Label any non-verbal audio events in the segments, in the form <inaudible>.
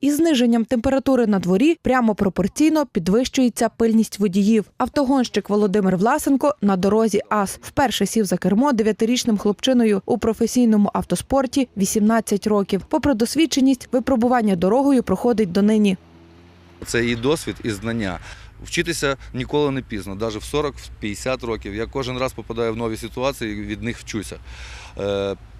Із зниженням температури на дворі прямо пропорційно підвищується пильність водіїв. Автогонщик Володимир Власенко на дорозі АС вперше сів за кермо дев'ятирічним хлопчиною у професійному автоспорті 18 років. Попри досвідченість, випробування дорогою проходить донині. Це і досвід, і знання. Вчитися ніколи не пізно, навіть в 40-50 років. Я кожен раз попадаю в нові ситуації і від них вчуся.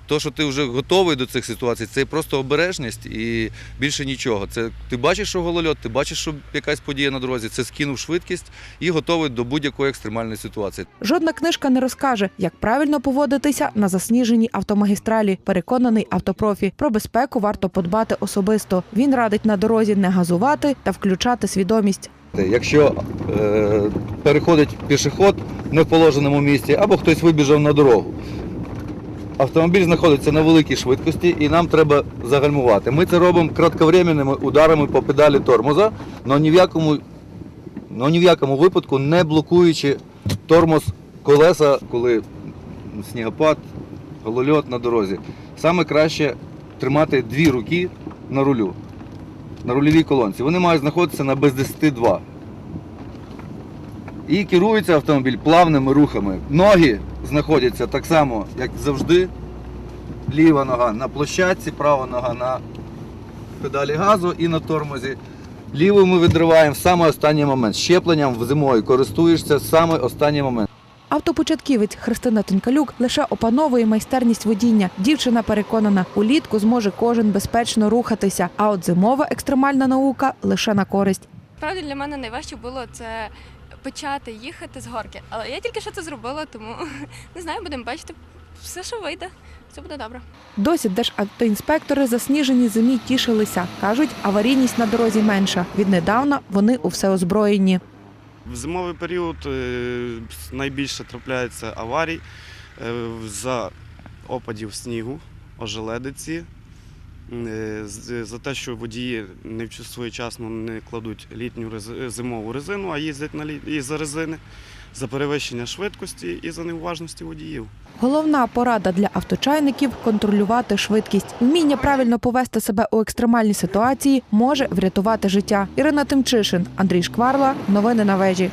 То, що ти вже готовий до цих ситуацій, це просто обережність і більше нічого. Це ти бачиш, що голольот, ти бачиш, що якась подія на дорозі, це скинув швидкість і готовий до будь-якої екстремальної ситуації. Жодна книжка не розкаже, як правильно поводитися на засніженій автомагістралі. Переконаний автопрофі. Про безпеку варто подбати особисто. Він радить на дорозі не газувати та включати свідомість. Якщо е, переходить пішохід не в положеному місці або хтось вибіжав на дорогу. Автомобіль знаходиться на великій швидкості і нам треба загальмувати. Ми це робимо кратковременними ударами по педалі тормоза, але ні в якому, но ні в якому випадку не блокуючи тормоз колеса, коли снігопад, голольот на дорозі. Саме краще тримати дві руки на рулю, на рульовій колонці. Вони мають знаходитися на без 10-2. І керується автомобіль плавними рухами. Ноги знаходяться так само, як завжди. Ліва нога на площадці, права нога на педалі газу і на тормозі. Ліву ми відриваємо в саме останній момент. Щепленням в зимою користуєшся в саме останній момент. Автопочатківець Христина Тонкалюк лише опановує майстерність водіння. Дівчина переконана, улітку зможе кожен безпечно рухатися. А от зимова екстремальна наука лише на користь. Справді для мене найважче було це почати їхати з горки. Але я тільки що це зробила, тому <laughs> не знаю, будемо бачити все, що вийде. Все буде добре. Досі державтоінспектори засніжені зимі тішилися. кажуть, аварійність на дорозі менша. Віднедавна вони у всеозброєнні. В зимовий період е, найбільше трапляється аварій е, за опадів снігу, ожеледиці, за те, що водії не своєчасно не кладуть літню рез- зимову резину, а їздять на лі- за резини, за перевищення швидкості і за неуважності водіїв. Головна порада для авточайників контролювати швидкість. Вміння правильно повести себе у екстремальній ситуації може врятувати життя. Ірина Тимчишин, Андрій Шкварла. Новини на вежі.